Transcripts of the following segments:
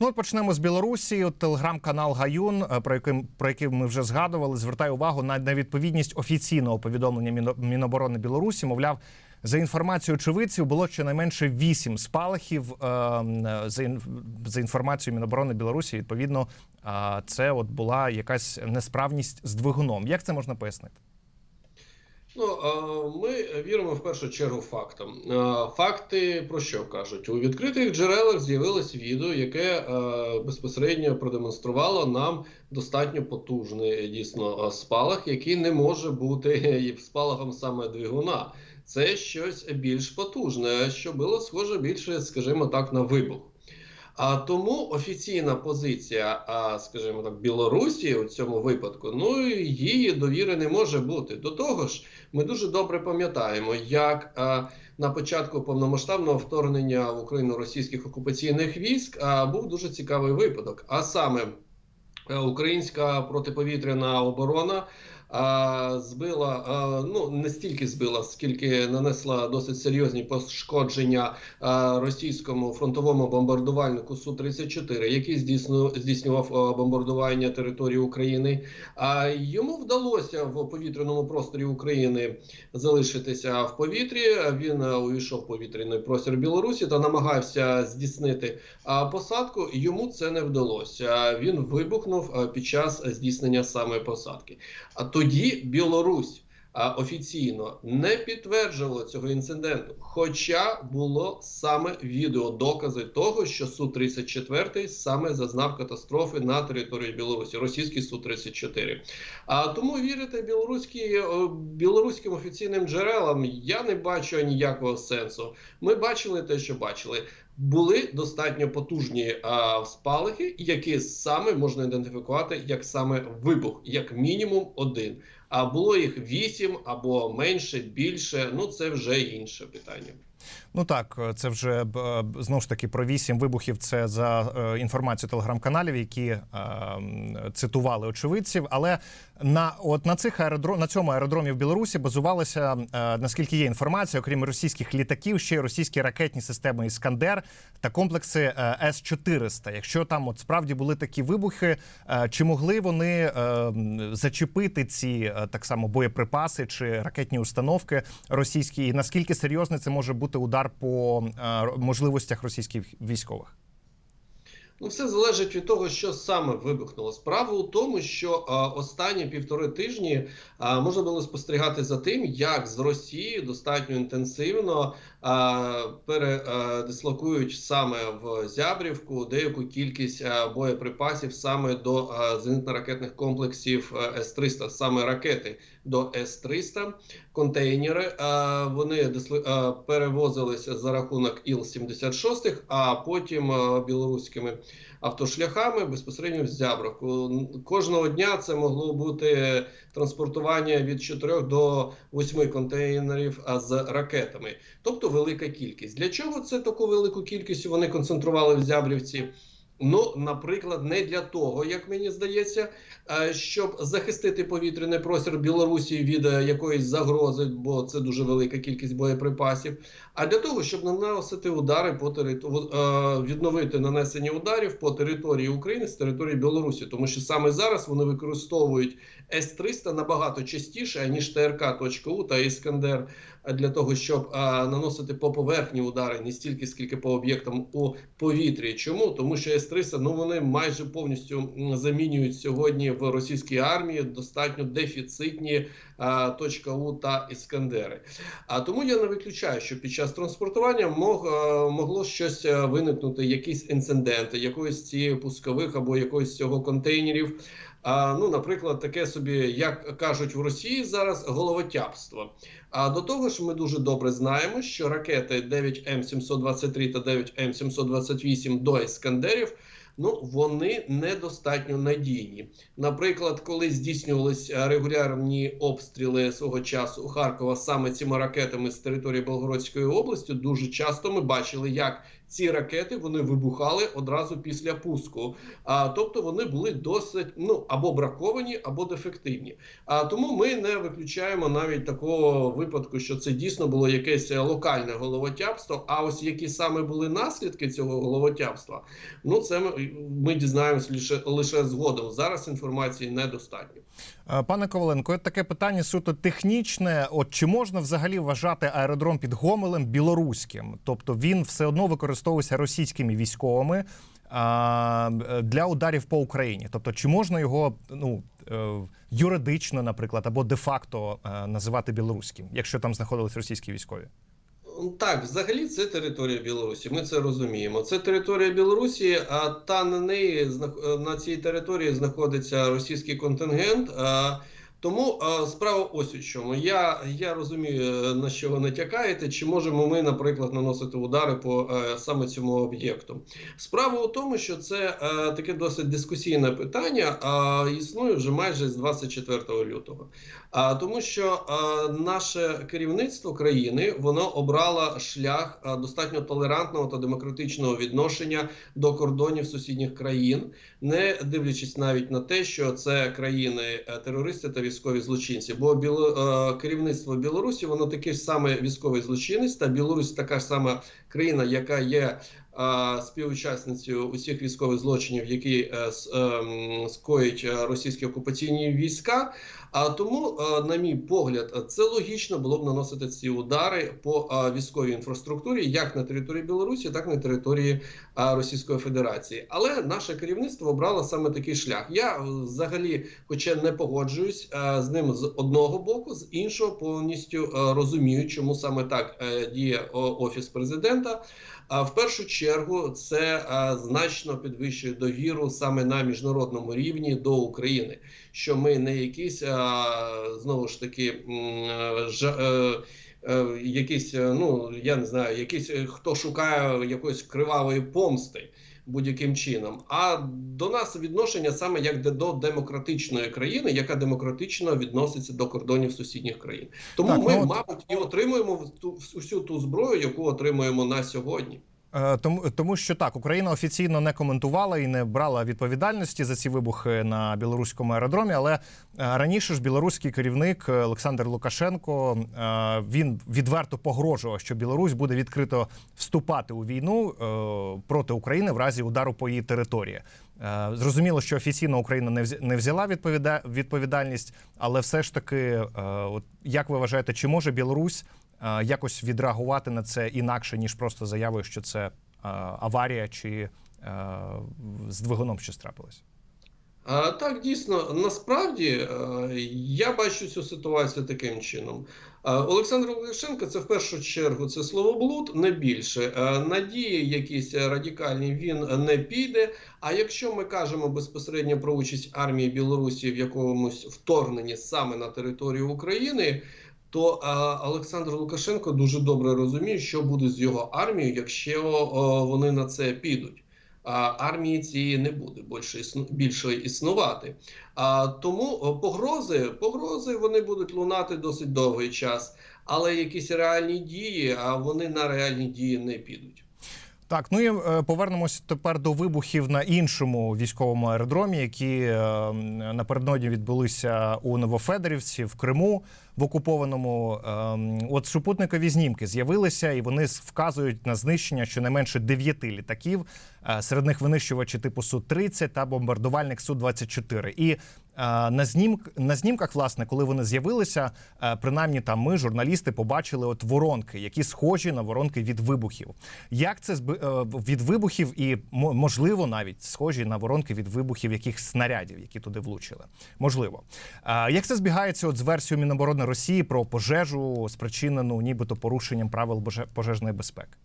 Ну почнемо з Білорусі. От Телеграм-канал Гаюн, е, про який, про який ми вже згадували, звертає увагу на невідповідність офіційного повідомлення Міноборони Білорусі. Мовляв, за інформацією очевидців було щонайменше вісім спалахів. Е, е, За, ін- за інформацією Міноборони Білорусі, відповідно, це от була якась несправність з двигуном. Як це можна пояснити? Ну, ми віримо в першу чергу фактам. Факти про що кажуть? У відкритих джерелах з'явилось відео, яке е, безпосередньо продемонструвало нам достатньо потужний дійсно е, спалах, який не може бути спалахом саме двигуна. Це щось більш потужне, що було схоже більше, скажімо так, на вибух. А тому офіційна позиція, а, скажімо так, Білорусі у цьому випадку, ну її довіри не може бути. До того ж, ми дуже добре пам'ятаємо, як а, на початку повномасштабного вторгнення в Україну російських окупаційних військ а, був дуже цікавий випадок. А саме е, українська протиповітряна оборона. Збила ну не стільки збила, скільки нанесла досить серйозні пошкодження російському фронтовому бомбардувальнику су 34 який здійсню, здійснював бомбардування території України. А йому вдалося в повітряному просторі України залишитися в повітрі. Він увійшов в повітряний простір Білорусі та намагався здійснити посадку. Йому це не вдалося. Він вибухнув під час здійснення саме посадки. А тоді Білорусь офіційно не підтверджувала цього інциденту, хоча було саме відеодокази того, що су 34 саме зазнав катастрофи на території Білорусі, російський су 34 А тому вірити білоруські, е, білоруським офіційним джерелам я не бачу ніякого сенсу. Ми бачили те, що бачили. Були достатньо потужні а, спалахи, які саме можна ідентифікувати як саме вибух, як мінімум один. А було їх вісім або менше, більше. Ну це вже інше питання. Ну так, це вже б, е, знову ж таки про вісім вибухів. Це за е, інформацією телеграм-каналів, які е, цитували очевидців. Але на от на цих аеродром на цьому аеродромі в Білорусі базувалися, е, наскільки є інформація, окрім російських літаків, ще й російські ракетні системи Іскандер та комплекси е, С 400 Якщо там от справді були такі вибухи, е, чи могли вони е, зачепити ці е, так само боєприпаси чи ракетні установки російські, і наскільки серйозний це може бути удар по е, можливостях російських військових? Ну, все залежить від того, що саме вибухнуло. Справа у тому, що а, останні півтори тижні а, можна було спостерігати за тим, як з Росії достатньо інтенсивно передислокують саме в Зябрівку деяку кількість боєприпасів саме до зенітно-ракетних комплексів С-300, саме ракети до С-300, контейнери. Вони перевозилися за рахунок Іл-76, а потім білоруськими автошляхами безпосередньо в Зябровку. Кожного дня це могло бути транспортування від 4 до 8 контейнерів з ракетами, тобто велика кількість. Для чого це таку велику кількість вони концентрували в Зябрівці? Ну, наприклад, не для того, як мені здається, е, щоб захистити повітряний простір Білорусі від е, якоїсь загрози, бо це дуже велика кількість боєприпасів, а для того, щоб наносити удари по території, відновити нанесення ударів по території України з території Білорусі, тому що саме зараз вони використовують С-300 набагато частіше ніж ТРК.У та Іскандер. е, для того, щоб е, наносити по поверхні удари не стільки, скільки по об'єктам у повітрі. Чому? Тому що С-300, ну вони майже повністю замінюють сьогодні в російській армії достатньо дефіцитні а, точка У та Іскандери. А тому я не виключаю, що під час транспортування мог, е, могло щось е, виникнути, якісь інциденти, якоїсь цієї пускових або якоїсь цього контейнерів. Ну, наприклад, таке собі, як кажуть в Росії зараз, головотяпство. А до того ж, ми дуже добре знаємо, що ракети 9М723 та 9М728 до Іскандерів. Ну, вони недостатньо надійні. Наприклад, коли здійснювалися регулярні обстріли свого часу у Харкова саме цими ракетами з території Болгородської області, дуже часто ми бачили, як ці ракети вони вибухали одразу після пуску. А тобто вони були досить ну або браковані, або дефективні. А тому ми не виключаємо навіть такого випадку, що це дійсно було якесь е, локальне головотяпство. А ось які саме були наслідки цього головотяпства, ну це ми, ми дізнаємось лише лише згодом. Зараз інформації недостатньо. Е, Пане Коваленко, таке питання суто технічне. От чи можна взагалі вважати аеродром під Гомелем білоруським? Тобто він все одно використовується російськими військовими для ударів по Україні. Тобто, чи можна його ну е, юридично, наприклад, або де-факто е, називати білоруським, якщо там знаходились російські військові? Так, взагалі це територія Білорусі. Ми це розуміємо. Це територія Білорусі, а та на неї на цій території знаходиться російський контингент. А, Тому а, справа ось у чому. Я, я розумію, е, на що ви натякаєте. Чи можемо ми, наприклад, наносити удари по е, саме цьому об'єкту? Справа у тому, що це е, таке досить дискусійне питання, а існує вже майже з 24 лютого. А тому, що а, наше керівництво країни воно обрало шлях а, достатньо толерантного та демократичного відношення до кордонів сусідніх країн, не дивлячись навіть на те, що це країни е, та військові злочинці. Бо біло, е, керівництво Білорусі воно таке ж саме військовий злочинець, та Білорусь така ж сама країна, яка є. Співучасницею усіх військових злочинів, які е, ем, скоїть е, російські окупаційні війська, а тому, е, на мій погляд, це логічно було б наносити ці удари по військовій інфраструктурі, як на території Білорусі, так і на території Російської Федерації. Але наше керівництво обрало саме такий шлях. Я взагалі, хоча не погоджуюсь з ним з одного боку, з іншого повністю розумію, чому саме так діє офіс президента. А в першу чергу це значно підвищує довіру саме на міжнародному рівні до України, що ми не якісь знову ж таки ж. е, е, якісь, е, ну я не знаю, якісь хто шукає якоїсь кривавої помсти. Будь-яким чином, а до нас відношення саме як до демократичної країни, яка демократично відноситься до кордонів сусідніх країн. Тому Так, ми, ну мабуть, і отримуємо ту всю ту зброю, яку отримуємо на сьогодні. Е, Тому, тому що так, Україна офіційно не коментувала і не брала відповідальності за ці вибухи на білоруському аеродромі. Але е, раніше ж білоруський керівник Олександр Лукашенко е, він відверто погрожував, що Білорусь буде відкрито вступати у війну проти України в разі удару по її території. Зрозуміло, що офіційно Україна не взя- взяла відповіда- відповідальність, але все ж таки, от як ви вважаєте, чи може Білорусь якось відреагувати на це інакше, ніж просто заявою, що це е, аварія чи е, з двигуном щось трапилось? Так, дійсно, насправді е, я бачу цю ситуацію таким чином. Е, Олександр Лукашенко це в першу чергу це словоблуд, не більше. Е, Надії якісь радикальні він не піде. А якщо ми кажемо безпосередньо про участь армії Білорусі в якомусь вторгненні саме на територію України. То е, Олександр Лукашенко дуже добре розуміє, що буде з його армією, якщо вони на це підуть а, армії цієї не буде більше більше існувати. А, тому погрози, погрози вони будуть лунати досить довгий час, але якісь реальні дії, а вони на реальні дії не підуть. Так, ну і е, повернемося тепер до вибухів на іншому військовому аеродромі, які е, напередодні відбулися у Новофедерівці в Криму в окупованому. Е, От супутникові знімки з'явилися, і вони вказують на знищення щонайменше дев'яти літаків. Е, Серед них винищувачі типу су 30 та бомбардувальник су 24 І е, на знімк на знімках, власне, коли вони з'явилися, е, принаймні там ми, журналісти, побачили от воронки, які схожі на воронки від вибухів. Як це від вибухів, і мо- можливо навіть схожі на воронки від вибухів якихось снарядів, які туди влучили? Можливо. Як це збігається от з версією Міноборони Росії про пожежу, спричинену нібито порушенням правил пожежної безпеки?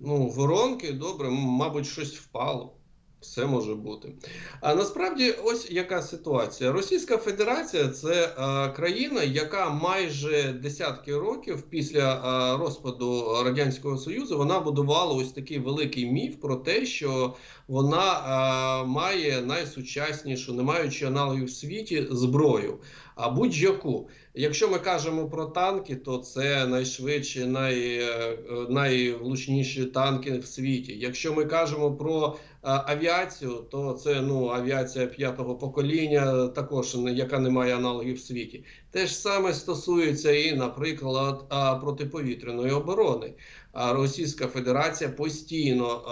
Ну, воронки, добре, мабуть, щось впало. Все може бути. А насправді, ось яка ситуація. Російська Федерація це е, країна, яка майже десятки років після е, розпаду Радянського Союзу вона будувала ось такий великий міф про те, що вона е, має найсучаснішу, не маючи аналогів в світі, зброю. А будь-яку. Якщо ми кажемо про танки, то це найшвидші, най, е, найвлучніші танки в світі. Якщо ми кажемо про е, авіацію, то це ну авіація п'ятого покоління, також яка не має аналогів в світі. Те ж саме стосується і, наприклад, протиповітряної оборони. Російська Федерація постійно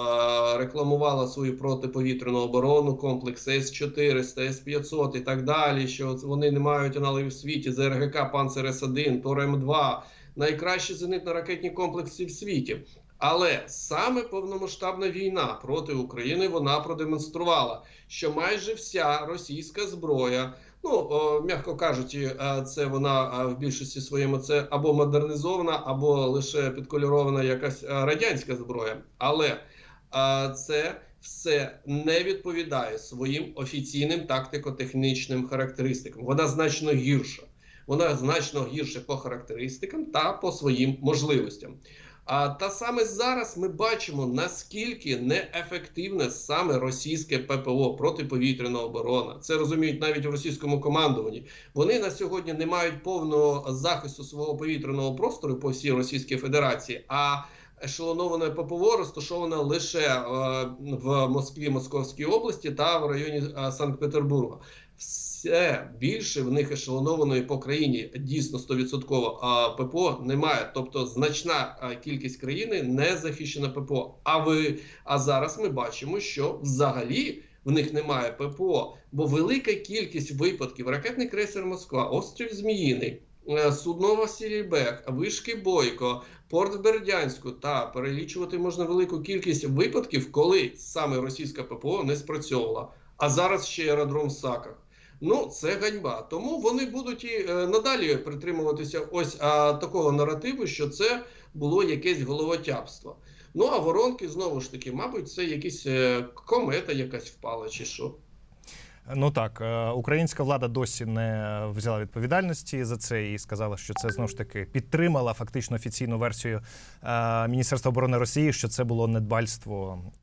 рекламувала свою протиповітряну оборону, комплекс С-400, С-500 і так далі. Що вони не мають аналогів в світі. ЗРГК Панцер С-1, Тор М2, найкращі зенитно-ракетні комплекси в світі. Але саме повномасштабна війна проти України вона продемонструвала, що майже вся російська зброя, ну м'яко кажучи, е, це вона е, в більшості своєму це або модернізована, або лише підкольорована якась е, радянська зброя. Але це все не відповідає своїм офіційним тактико-технічним характеристикам. Вона значно гірша. Вона значно гірше по характеристикам та по своїм можливостям. А та саме зараз ми бачимо наскільки неефективне саме російське ППО протиповітряна оборона. Це розуміють навіть в російському командуванні. Вони на сьогодні не мають повного захисту свого повітряного простору по всій Російській Федерації. А ешелоноване ППО розташоване лише е, в Москві, Московській області та в районі е, Санкт-Петербурга. Все більше в них ешелонованої по країні дійсно 100% а ППО немає. Тобто значна кількість країни не захищена ППО. А ви а зараз ми бачимо, що взагалі в них немає ППО, бо велика кількість випадків ракетний крейсер Москва, острів Зміїний. е, Судно Васильбек, вишки Бойко, порт Бердянську та перелічувати можна велику кількість випадків, коли саме російська ППО не спрацьовувала. А зараз ще аеродром в Саках. Ну, це ганьба. Тому вони будуть і е, надалі притримуватися ось а, такого наративу, що це було якесь головотяпство. Ну а воронки знову ж таки, мабуть, це якісь е, комета якась впала, чи що. Ну так, е, українська влада досі не взяла відповідальності за це і сказала, що це знову ж таки підтримала фактично офіційну версію Міністерства оборони Росії, що це було недбальство